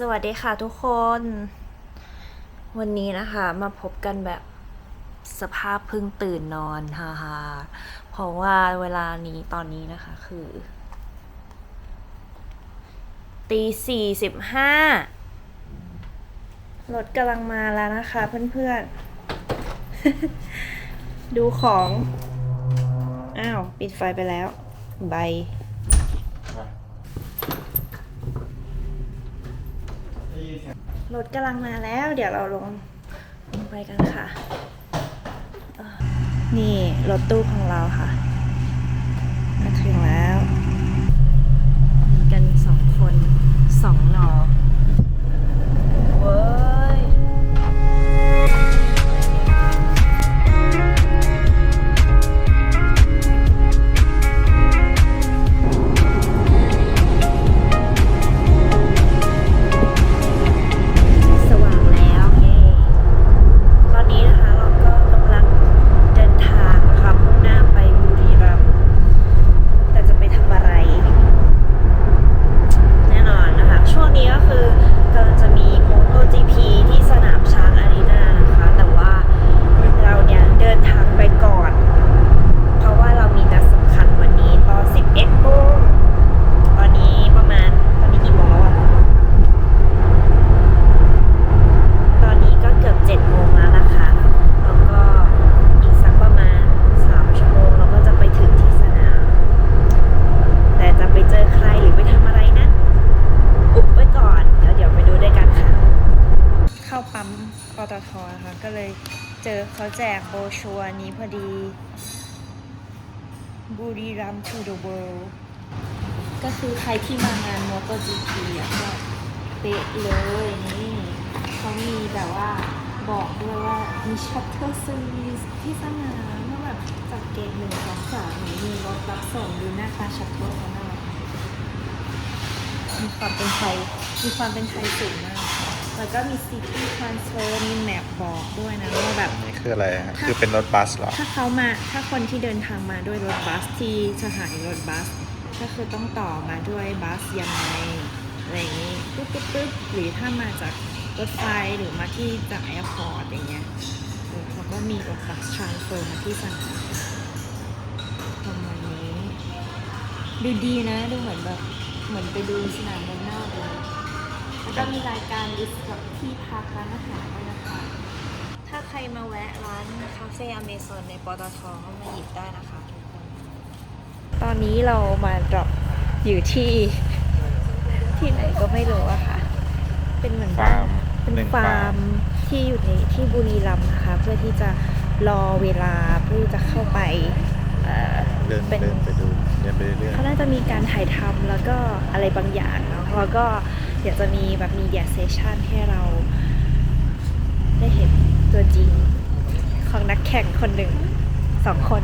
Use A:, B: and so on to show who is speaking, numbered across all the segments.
A: สวัสดีค่ะทุกคน วันนี้นะคะมาพบกันแบบสภาพเพิ่งตื่นนอนฮ่าฮาเพราะว่าเวลานี้ตอนนี้นะคะคือตีสี่สิบห้ารถกำลังมาแล้วนะคะเพื่อนๆ ดูของ อ้าว ปิดไฟไปแล้ว ใบ รถกำลังมาแล้ว เดี๋ยวเราลงลงไปกันค่ะ นี่รถตู้ของเราค่ะมาถึงแล้วมีกันสองคนสองหนอเว้ย แจกโบชัวนี้พอดี บุรีรัมย์ to the world ก็คือใครที่มางาน MotoGP อะก็เป๊ะเลยนี่เขามีแบบว่าบอกด้วยว่ามีชัตเตอร์ซีสที่สนามว่าแบบจากเกตหนึ่งสองสามมีรถรับส่งดูหน้าตาชัตเตอร์เขาน่ารักมีความเป็นไทยมีความเป็นไทยสูงมาก แล้วก็มี City Transfer มีแมปบอกด้วยนะว่าแบบ
B: นี่คืออะไรฮะคือเป็นรถบัสเหรอ
A: ถ้าเขามาถ้าคนที่เดินทางมาด้วยรถบัสที่สถานีรถบัส ก็คือต้องต่อมาด้วยบัสยังไงอะไรอย่างนี้ปึ๊บปึ๊บปึ๊บหรือถ้ามาจากรถไฟหรือมาที่จากแอร์พอร์ตอย่างเงี้ยเออเขาก็มีรถบัสทรานสเฟอร์มาที่สนามประมาณนี้ ดูดีนะ ดูเหมือนแบบ เหมือนไปดูสนามเมืองนอกเลย แล้วก็มีรายการลิสต์กับที่พักร้านอาหารด้วยนะคะ ถ้าใครมาแวะร้านคาเฟ่อเมซอนในปตทก็มาหยิบได้นะคะทุกคนตอนนี้เรามาดรอปอยู่ที่ที่ไหนก็ไม่รู้อะค่ะ เป็นเหมือนบ้าน
B: ฟาร์ม
A: เป็น
B: หนึ่ง
A: ฟา
B: ฟาร์
A: ร์ม
B: ม
A: ที่อยู่ในที่บุรีรัมย์นะคะ เพื่อที่จะรอเวลาเพื่อที่จะเข้าไปเอ่อ
B: เดิน
A: เป็น
B: เดินไปดูเดินไปเรื่อย
A: เขาน่าจะมีการถ่ายทำแล้วก็อะไรบางอย่างเนาะแล้วก็เดี๋ยวจะมีแบบมีเดียเซชันให้เราได้เห็นตัวจริงของนักแข่งคนหนึ่งสองคน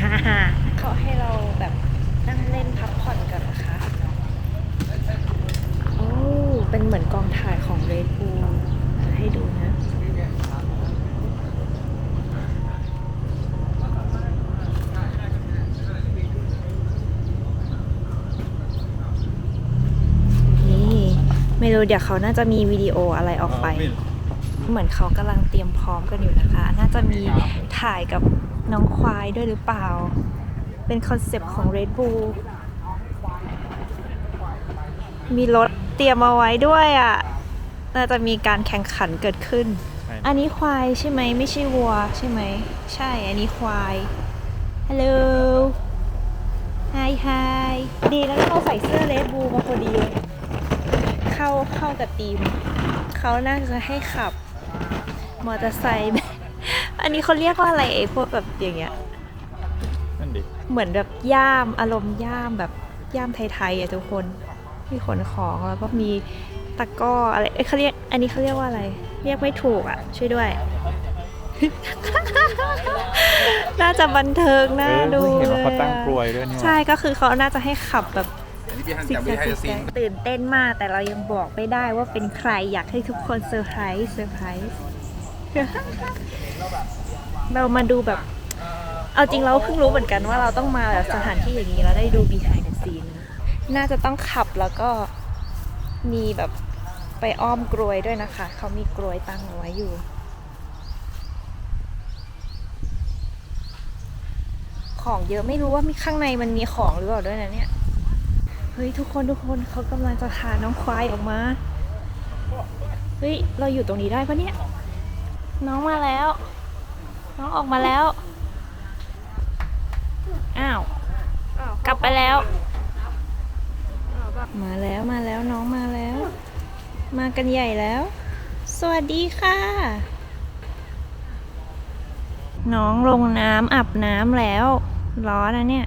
A: ฮ่าฮ่าเขาให้เราแบบนั่งเล่นพักผ่อนกันนะคะ โอ้ เป็นเหมือนกองถ่ายของเรดบูให้ดูนะ นี่ ไม่รู้เดี๋ยวเขาน่าจะมีวิดีโออะไรออกไป เหมือนเขากำลังเตรียมพร้อมกันอยู่นะคะ น่าจะมีถ่ายกับน้องควายด้วยหรือเปล่า เป็นคอนเซปต์ของ Red Bull มีรถเตรียมเอาไว้ด้วยอะ น่าจะมีการแข่งขันเกิดขึ้น
B: ๆใช่
A: อันนี้ควายใช่ไหมไม่ใช่วัวใช่ไหม ใช่ อันนี้ควาย ฮัลโหลไฮไฮดีแล้วเขาใส่เสื้อเลดบูมาพอดีเลย เข้าเข้ากับทีม เขาน่าจะให้ขับ มอเตอร์ไซค์อันนี้เขาเรียกว่าอะไรไอ้พวกแบบอย่างเงี้ย
B: นั่นดิ
A: เหมือนแบบย่ามอารมณ์ย่ามแบบย่ามไทยๆอะทุกคน มีขนของแล้วก็มีตะกร้ออะไรเอ้ยเขาเรียกอันนี้เขาเรียกว่าอะไร เรียกไม่ถูกอะ ช่วยด้วย น่าจะบันเทิงน่า
B: เออ
A: ดู
B: เห็นว่าเขา
A: ลย
B: ตั้ง
A: อะ
B: กลวยด้วยนี่หว่า
A: ใช่ก็คือเขาน่าจะให้ขับแบบ
C: นี่ พี่ฮัน
A: ซิก
C: จำ
A: แซ
C: ไม่
A: ก
C: ให้
A: ซิก
C: ซี
A: แซ
C: น
A: กตื่นเต้นมากแต่เรายังบอกไม่ได้ว่าเป็นใครอยากให้ทุกคนเซอร์ไพรส์เซอร์ไพรส์เรามาดูแบบ เอาจริงเราเพิ่งรู้เหมือนกันว่าเราต้องมาแบบสถานที่อย่างนี้แล้วได้ดู behind the scene น่าจะต้องขับแล้วก็มีแบบไปอ้อมกรวยด้วยนะคะ เขามีกรวยตั้งเอาไว้อยู่ ของเยอะไม่รู้ว่ามีข้างในมันมีของหรือเปล่าด้วยนะเนี่ย เฮ้ยทุกคนทุกคนเขากำลังจะพาน้องควายออกมา เฮ้ย เราอยู่ตรงนี้ได้ปะเนี่ย น้องมาแล้ว น้องออกมาแล้ว อ้าว กลับไปแล้ว มาแล้วมาแล้วน้องมาแล้ว มากันใหญ่แล้ว สวัสดีค่ะ น้องลงน้ำอาบน้ำแล้ว ร้อนนะเนี่ย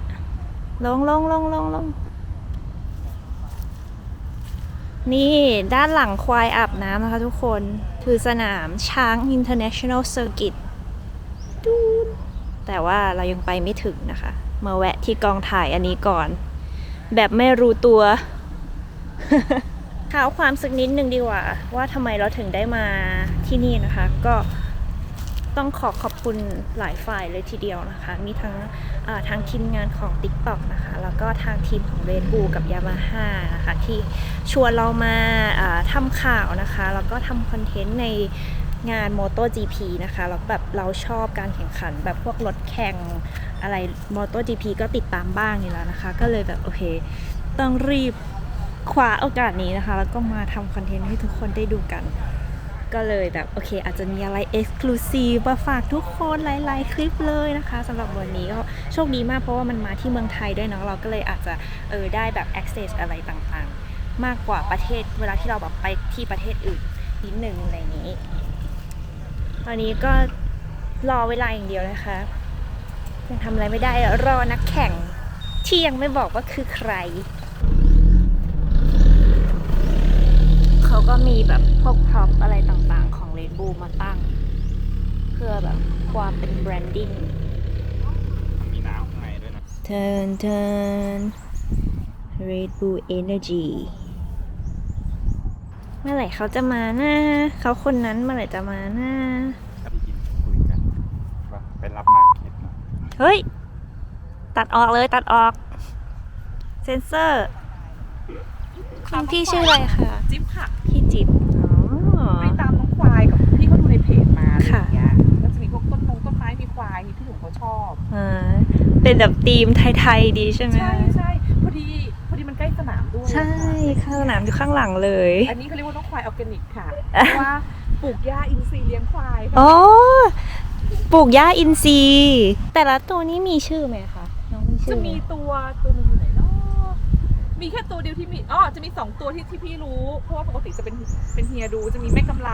A: ลงลงลงลงลง นี่ด้านหลังควายอาบน้ำนะคะทุกคน คือสนามช้าง International Circuit ดูแต่ว่าเรายังไปไม่ถึงนะคะ มาแวะที่กองถ่ายอันนี้ก่อน แบบไม่รู้ตัวเท้าความสักนิดหนึ่งดีกว่า ว่าทำไมเราถึงได้มาที่นี่นะคะ ก็ ต้องขอขอบคุณหลายฝ่ายเลยทีเดียวนะคะ มีทั้งทางทีมงานของ TikTok นะคะ แล้วก็ทางทีมของ Red Bull กับ Yamaha นะคะ ที่ชวนเรามาอ่าทำข่าวนะคะ แล้วก็ทำคอนเทนต์ในงาน MotoGP นะคะ แล้วแบบเราชอบการแข่งขันแบบพวกรถแข่งอะไร MotoGP ก็ติดตามบ้างอยู่แล้วนะคะ ก็เลยแบบโอเค ต้องรีบคว้าโอกาสนี้นะคะ แล้วก็มาทำคอนเทนต์ให้ทุกคนได้ดูกัน ก็เลยแบบโอเค อาจจะมีอะไร Exclusive มาฝากทุกคนหลาย ๆ คลิปเลยนะคะสำหรับวันนี้ก็โชคดีมากเพราะว่ามันมาที่เมืองไทยด้วยเนาะเราก็เลยอาจจะเออได้แบบ access อะไรต่างๆ มากกว่าประเทศเวลาที่เราแบบไปที่ประเทศอื่นนิดหนึ่งอะไรนี้ ตอนนี้ก็รอเวลาอย่างเดียวนะคะยังทำอะไรไม่ได้รอนักแข่งที่ยังไม่บอกว่าคือใคร เขาก็มีแบบพวกพร็อพอะไรต่างๆ ของ Red Bull มาตั้ง เพื่อแบบความเป็นแบรนดิ้ง
B: มีน้ำข้างในด้วยนะ
A: Turn turn Red Bull Energy เมื่อไหร่เขาจะมานะเขาคนนั้นเมื่อไหร่จะมานะ
B: ได้ยินคุยกันว่าไปรับมาเก็ตมา
A: เฮ้ย ตัดออกเลยตัดออก เซนเซอร์คุณพี่ชื่ออะไรคะ
C: จิ๊บค่ะ
A: พี่ จิบอ๋อ
C: ไปตามน้องควายกับพี่เขาดูในเพจมาอะไรอ
A: ค่ะ
C: ย่างเงี้ยก็จะมีพวกต้นมงต้นไม้มีควายที่พี่หนุ่มเขาชอบ
A: อ่าเป็นแบบธีมไทยๆดีใช่ไหม
C: ใช่ใช่พอดีพอดีมันใกล้สนามด้วย
A: ใช่
C: ค่ะ
A: ข้างสนามอยู่ข้างหลังเลย
C: อันนี้เขาเรียกว่าน้องควายออร์แกนิกค่ะเพราะว่าปลูกหญ้าอินทรีย์เลี้ยงควายค่ะ
A: อ๋อปลูกหญ้าอินทรีย์แต่ละตัวนี้มีชื่อไหมคะน้องมีชื่
C: จะ
A: อไห
C: มีตัวตัวหนึงอยู่ไหนเนาะ มีแค่ตัวเดียวที่มีอ๋อจะมีสองตัวที่ที่พี่รู้ เพราะว่าปกติจะเป็นเป็นเฮียดูจะมีแม่กำไร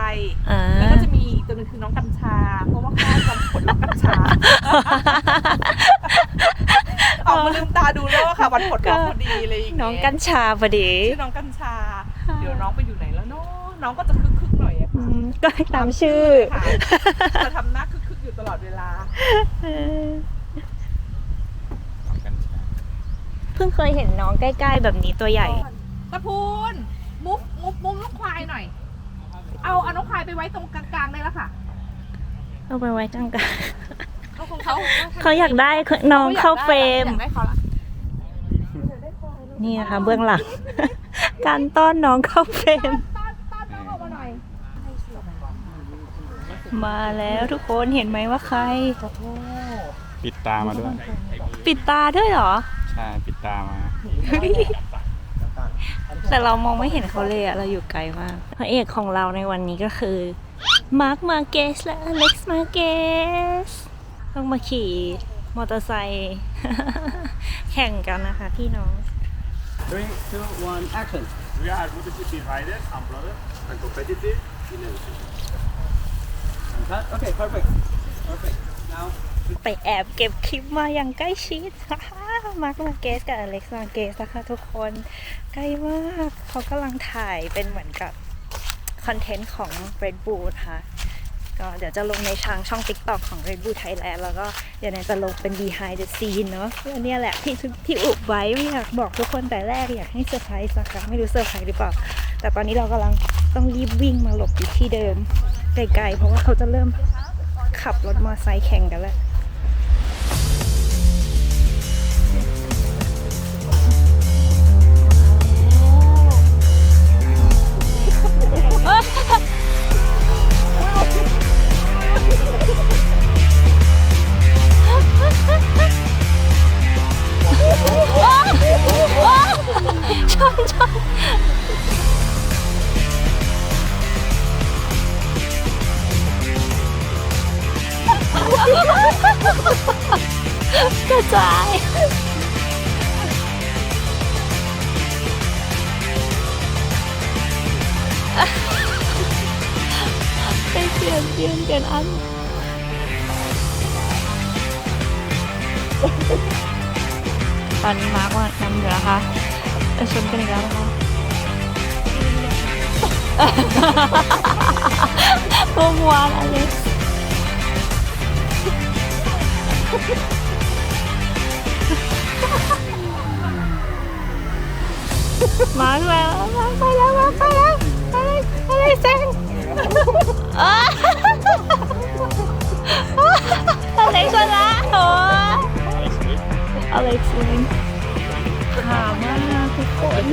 A: อ่า
C: แล้วก็จะมีอีกตัวหนึงคือน้องกัญชา เพราะว่าข้าวจำผลน้องกัญชา ออกมาลืมตาดูแล้วอะค่ะ วันผลน้องพอดีเลยอย่างเงี้ย
A: น้องกัญชาพอดี
C: ชื่อน้องกัญชา เดี๋ยวน้องไปอยู่ไหนแล้วเนาะน้องก็จะคึกคึกๆหน่อยอะ
A: อื
C: ค่ะ
A: มก็ตามชื่อ
C: ค่ะจะทำหน้าคึกคึกๆอยู่ตลอดเวลา
A: เออ
B: ทำกันช้า
A: เพิ่งเคยเห็นน้องใกล้ๆ แบบนี้ตัวใหญ่
C: ตะพูนมุฟมุฟมุฟน้องควายหน่อย เอาเอาน้องควายไปไว้ตรงกลางๆได้แล้วค่ะ
A: เอาไปไว้จังกัน
C: เขาคงเขา
A: เขาอยากได้น้องเข้าเฟรม
C: อยากได้เขาละ
A: นี่นะคะเบื้องหลัง การต้อนน้องเข้าเฟรม
C: ต้อนต้อนน้องออกมาหน่อย
A: มาแล้วทุกคนเห็นไหมว่าใคร
B: ปิดตามาด้วย
A: ปิดตาด้วยเหรอ
B: ใช่ปิดตามา
A: แต่เรามองไม่เห็นเขาเลยอะเราอยู่ไกลมากพระเอกของเราในวันนี้ก็คือมาร์คมาเกสและอเล็กซ์มาเกสต้องมาขี่มอเตอร์ไซค์แข่งกันนะคะพี่น้อง
D: Three, two, one, action.
E: We are MotoGP riders and brothers and competitive in everything.
D: And cut. Okay, perfect. Perfect. Now,
A: ไปแอบเก็บคลิปมาอย่างใกล้ชิด มาร์คมาเกสกับอเล็กซ์มาเกสนะคะทุกคนใกล้มากเขากำลังถ่ายเป็นเหมือนกับคอนเทนต์ของ Red Bull นะคะก็เดี๋ยวจะลงในทางช่อง TikTok ของ Red Bull Thailand แล้วก็เดี๋ยวเนจะลงเป็น behind the scene เนาะอันเนี้ยแหละที่ที่อุบไว้ไม่อยากบอกทุกคนแต่แรกอยากให้เซอร์ไพรส์นะคะไม่รู้เซอร์ไพรส์หรือเปล่า แต่ตอนนี้เรากำลังต้องรีบวิ่งมาหลบอยู่ที่เดิมไกลๆเพราะว่าเขาจะเริ่มขับรถมอเตอร์ไซค์แข่งกันแล้ว ตอนนี้มาร์กว่านำอยู่นะคะไปชนกันอีกแล้วนะคะเมื่อวานอเล็กซ์มาร์กแล้วมาร์กไปแล้วมาร์กไปแล้วอะไรอะไรแซงอ้าอเล็กซ์ชนะโอ้ อเล็กซ์เองขามากทุกคน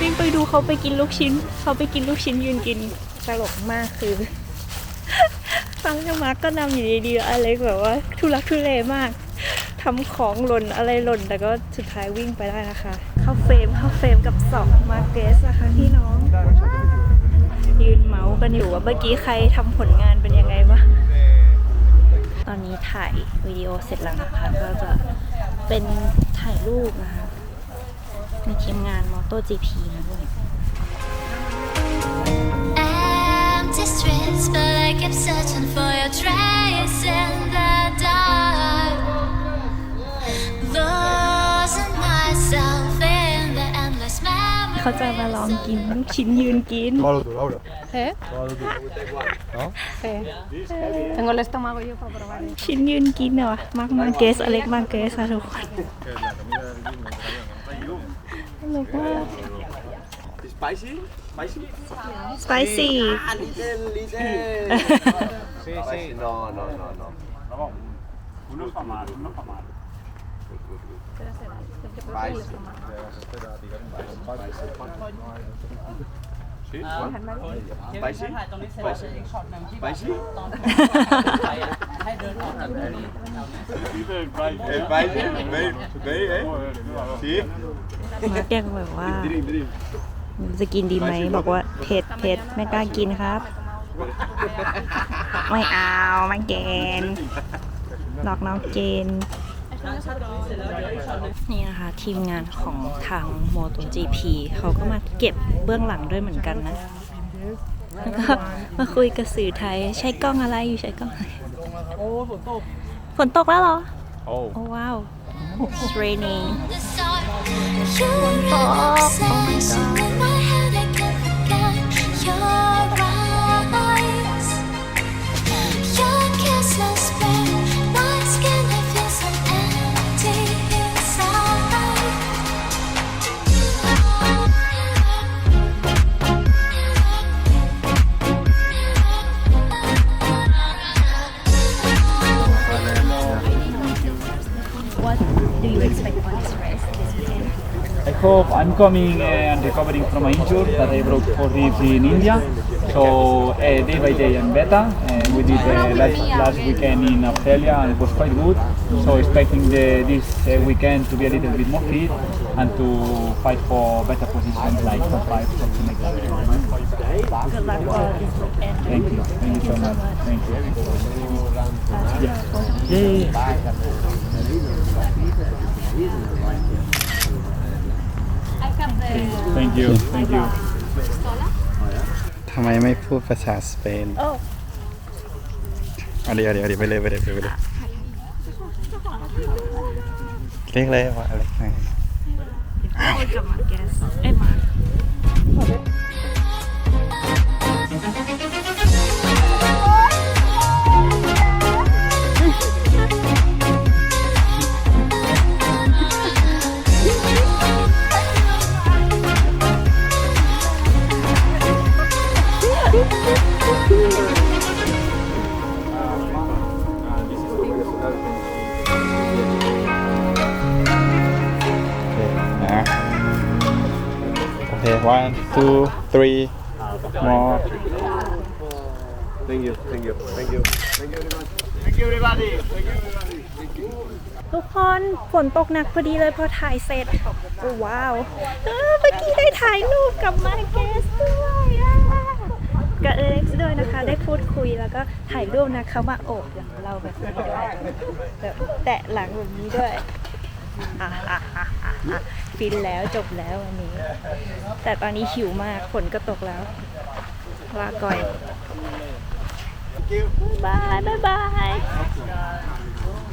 A: วิ่งไปดูเขาไปกินลูกชิ้น เขาไปกินลูกชิ้นยืนกินตลกมากคือฟังจากมาร์กก็นำอยู่ดีๆอเล็กซ์แบบว่าทุลักทุเลมากทำของหล่นอะไรหล่น แต่ก็สุดท้ายวิ่งไปได้นะคะ เข้าเฟรมเข้าเฟรมกับสองมาร์เกสนะคะพี่น้อง ยืนเมาส์กันอยู่ว่าเมื่อกี้ใครทำผลงานเป็นยังไงบ้าง ตอนนี้ถ่ายวิดีโอเสร็จแล้วนะคะ ก็จะเป็นถ่ายรูปนะคะ มีทีมงาน MotoGP มาด้วย
F: I'm distressed, but I kept searching for your track.
A: เขาจะมาลองกินลูกชิ้นยืนกิน
G: Tengo el estómago yo para probar.
A: ชิ้นยืนกินเหรอมากมาเกสอเล็กมาเกสค่ะทุกคนตลกมาก
D: Spicy? Spicy?
A: spicy
D: Ah, little, little. Spicy? No, no, no, no.
B: Uno fa male, uno fa male.
D: Spicy. Sí, what? Spicy? Spicy? Spicy?
E: Little bright.
D: Eh, Spicy? Very, very, eh? Sí?
A: มาร์กยังแบบว่า
D: Drink, drink.
A: จะกินดีไหมบอกว่าเผ็ดเผ็ดไม่กล้ากินครับ ไม่เอาไม่เกณฑ์หลอกน้องเกณฑ์ นี่นะคะ ทีมงานของทาง MotoGP เขาก็มาเก็บเบื้องหลังด้วยเหมือนกันนะแล้วก็มาคุยกับสื่อไทยใช้กล้องอะไรอยู่ใช้กล้องอะไรฝนตกแล้วเหรอ
B: Oh.
A: โอ้ว้าว It's raining
F: The sun. You're an
A: What do you expect on this weekend?
H: I hope I'm coming uh, and recovering from my injury that I broke four ribs in India. So uh, day by day I'm better. Uh, we did uh, last, last weekend in Australia and it was quite good. So expecting the, this uh, weekend to be a little bit more fit and to fight for better positions like top five, something like that.
A: Good luck for this weekend.
H: Thank you. Thank you so much. Thank you. Yeah, yeah. Thank you. Thank you.
B: ทำไมไม่พูดภาษาสเปน
A: โอ้
B: เอาเดี๋ยวเดี๋ยวเดี๋ยวไปเลยไปเลยไปเลยเรียกเลยว่าอะไรไง
A: พูดกับ
B: two three more
D: Thank you, thank you, thank you.
A: ทุกคนฝนตกหนักพอดีเลยพอถ่ายเสร็จโอ้ว้าวเออเมื่อกี้ได้ถ่ายรูปกับมาแกสด้วยอะกับเอเล็กซ์ด้วยนะคะ ได้พูดคุยแล้วก็ถ่ายรูปนะเขามาโอบหลังเราแบบนี้ด้วยแบบแตะหลังแบบนี้ด้วยอะอะอะอะอะ ฟินแล้วจบแล้ววันนี้ แต่ตอนนี้หิวมากฝนก็ตกแล้วลาก่อยบายบายบาย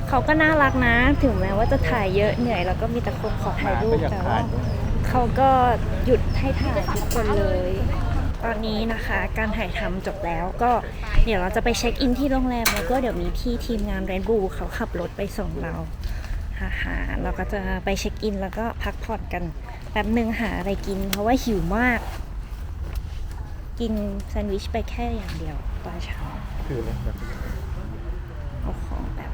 A: เขาก็น่ารักนะ ถึงแม้ว่าจะถ่ายเยอะเหนื่อย แล้วก็มีแต่คนขอถ่ายรูปแต่ว่าเขาก็หยุดให้ถ่ายทุกคนเลย ตอนนี้นะคะ การถ่ายทำจบแล้วก็เดี๋ยวเราจะไปเช็คอินที่โรงแรม แล้วก็เดี๋ยวมีพี่ทีมงานเรนบูเขาขับรถไปส่งเรา นะคะ เราก็จะไปเช็คอินแล้วก็พักผ่อนกันแป๊บหนึ่งหาอะไรกิน เพราะว่าหิวมาก กินแซนด์วิชไปแค่อย่างเดียวตอนเช้า
B: คือแบบเอาของแบบ